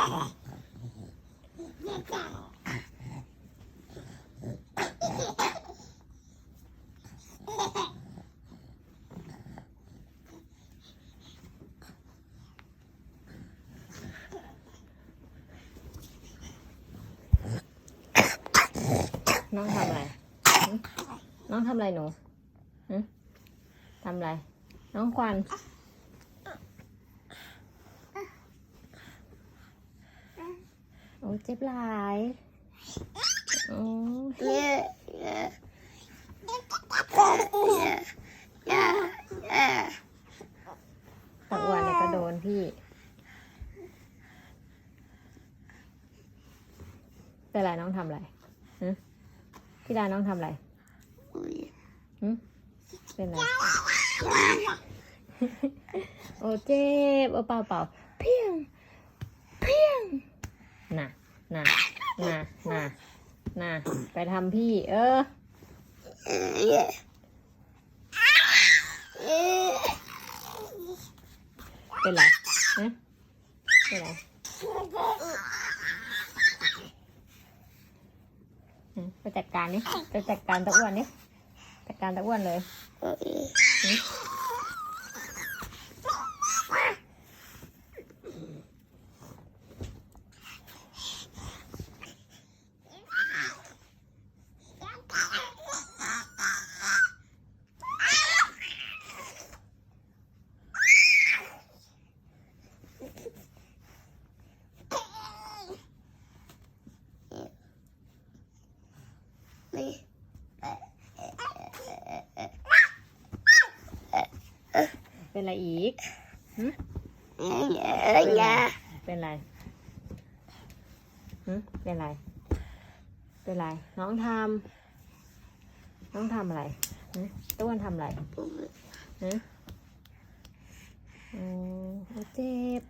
น้องทำอะไร น้องทำอะไรหนูทำอะไร น้องควัน โอ้เจ็บหลายโอ้ Yeah, yeah. Yeah, yeah, yeah. ตะอ้วนเนี่ยก็โดนพี่ เป็นไรน้องทำอะไรหึพี่ดาน้องทำอะไรหึเป็นไร โอ้เจ็บ โอ้เปล่าเปล่าเพียง เพียง น่ะน่ะน่ะน่ะน่ะไปทำพี่ เออเป็นไรฮะเป็นไรไปจัดการนี่ไปจัดการตะอ้วนนี่จัดการตะอ้วนเลย เป็นอะไรอีก Yeah, yeah. เป็นไรหึเป็นไร เป็นไร น้องทำน้องทำอะไรหึต้วนทำอะไรหึอืมเจ็บ